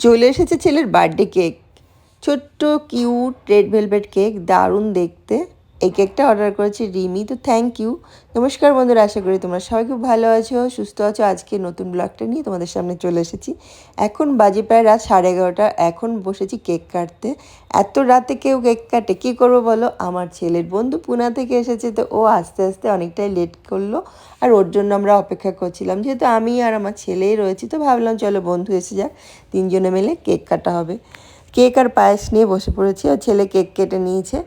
চলে এসেছে ছেলের বার্থডে কেক ছোট্ট কিউট রেড ভেলভেট কেক দারুণ দেখতে। এই কেকটা অর্ডার করেছি রিমি, তো থ্যাংক ইউ নমস্কার বন্ধুরা, আশা করি তোমরা সবাই খুব ভালো আছো, সুস্থ আছো। আজকে নতুন ব্লগটা নিয়ে তোমাদের সামনে চলে এসেছি। এখন বাজে প্রায় রাত সাড়ে এগারোটা, এখন বসেছি কেক কাটতে। এত রাতে কেউ কেক কাটে, কী করব বলো? আমার ছেলের বন্ধু পুনা থেকে এসেছে, তো ও আস্তে আস্তে অনেকটাই লেট করল। আর ওর জন্য আমরা অপেক্ষা করছিলাম, যেহেতু আমি আর আমার ছেলেই রয়েছি, তো ভাবলাম চলো বন্ধু এসে যাক, তিনজনে মিলে কেক কাটা হবে। কেক আর পায়েস নিয়ে বসে পড়েছি ও ছেলে কেক কেটে নিয়েছে।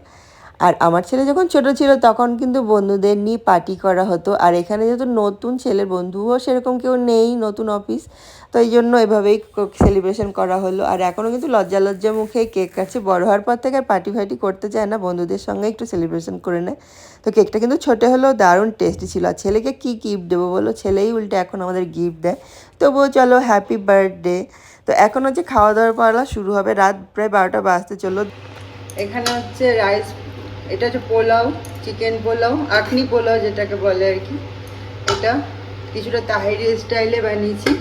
আর আমার ছেলে যখন ছোট ছিল তখন কিন্তু বন্ধুদের নিয়ে পার্টি করা হতো। আর এখানে যেহেতু নতুন ছেলের বন্ধুও সেরকম কেউ নেই, নতুন অফিস তো এই জন্য এভাবেই সেলিব্রেশন করা হলো। আর এখনও কিন্তু লজ্জা লজ্জা মুখে কেক কাটছে। বড় হওয়ার পর থেকে আর পার্টি ফার্টি করতে চায় না, বন্ধুদের সঙ্গে একটু সেলিব্রেশন করে নেয়। তো কেকটা কিন্তু ছোটো হলেও দারুণ টেস্টি ছিল। আর ছেলেকে কী গিফট দেবো বলো? ছেলেই উল্টে এখন আমাদের গিফট দেয়। তবুও চলো হ্যাপি বার্থডে তো এখন হচ্ছে খাওয়া দাওয়ার পালা শুরু হবে। রাত প্রায় বারোটা বাজতে চলো এখানে হচ্ছে রাইস এটা হচ্ছে পোলাও, চিকেন পোলাও, আখনি পোলাও যেটাকে বলে আর কি। এটা কিছুটা তাহেরি স্টাইলে বানিয়েছি।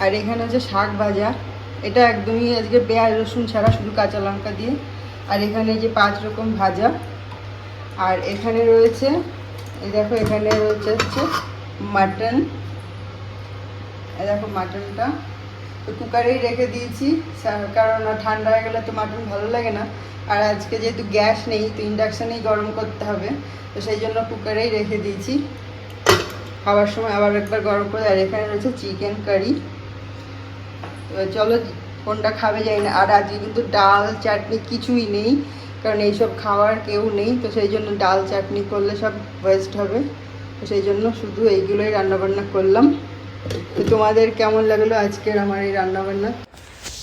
আর এখানে হচ্ছে শাক ভাজা। এটা একদমই আজকে পেঁয়াজ, রসুন ছাড়া শুধু কাঁচা লঙ্কা দিয়ে। আর এখানে যে পাঁচ রকম ভাজা। আর এখানে রয়েছে, এই দেখো, এখানে রয়েছে হচ্ছে মাটন। দেখো মাটনটা। তো কুকারেই রেখে দিয়েছি। কারণ ঠান্ডা হয়ে গেলে তো মাটন ভালো লাগে না। আর আজকে যেহেতু গ্যাস নেই, তো ইন্ডাকশানেই গরম করতে হবে। তো সেই জন্য কুকারেই রেখে দিয়েছি। খাওয়ার সময় আবার একবার গরম করে, আর এখানে রয়েছে চিকেন কারি। চলো, কোনটা খাবে যাই না। আর আজকে কিন্তু ডাল, চাটনি কিছুই নেই, কারণ এইসব খাওয়ার কেউ নেই। তো সেই জন্য ডাল, চাটনি করলে সব ওয়েস্ট হবে। তো সেই জন্য শুধু এইগুলোই রান্নাবান্না করলাম। তো তোমাদের কেমন লাগল আজকের আমার এই রান্নাবান্না?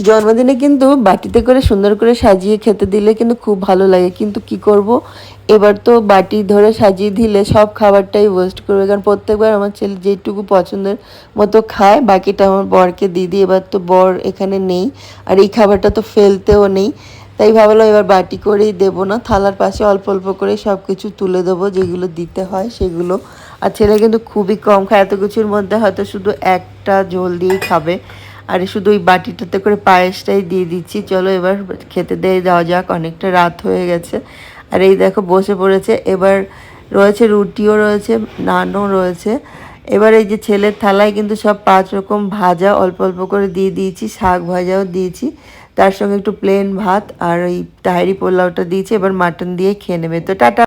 জন্মদিনে কিন্তু বাটিতে করে সুন্দর করে সাজিয়ে খেতে দিলে কিন্তু খুব ভালো লাগে। কিন্তু কি করব? এবার তো বাটি ধরে সাজিয়ে দিলে সব খাবারটাই ওয়েস্ট করবে। কারণ প্রত্যেকবার আমার ছেলে যেটুকু পছন্দের মতো খায়, বাকিটা আমার বরকে দিয়ে দিই। এবার তো বর এখানে নেই আর এই খাবারটা তো ফেলতেও নেই। তাই ভাবলাম এবার বাটি করেই দেবো না, থালার পাশে অল্প অল্প করে সব কিছু তুলে দেবো। যেগুলো দিতে হয় সেগুলো আর ছেলে কিন্তু খুবই কম খায়। এত কিছুর মধ্যে হয়তো শুধু একটা ঝোল দিয়েই খাবে। আর শুধু ওই বাটিটাতে করে পায়েসটাই দিয়ে দিচ্ছি। চলো এবার খেতে দিয়ে দেওয়া যাক, অনেকটা রাত হয়ে গেছে। আর এই দেখো বসে পড়েছে। এবার রয়েছে রুটিও রয়েছে, নানও রয়েছে। এবার এই যে ছেলের থালায় কিন্তু সব পাঁচ রকম ভাজা অল্প অল্প করে দিয়ে দিয়েছি, শাক ভাজাও দিয়েছি। তার সঙ্গে একটু প্লেন ভাত আর ওই তাহেরি পোলাওটা দিয়েছি। এবার মাটন দিয়ে খেয়ে নেবে। তো টাটা।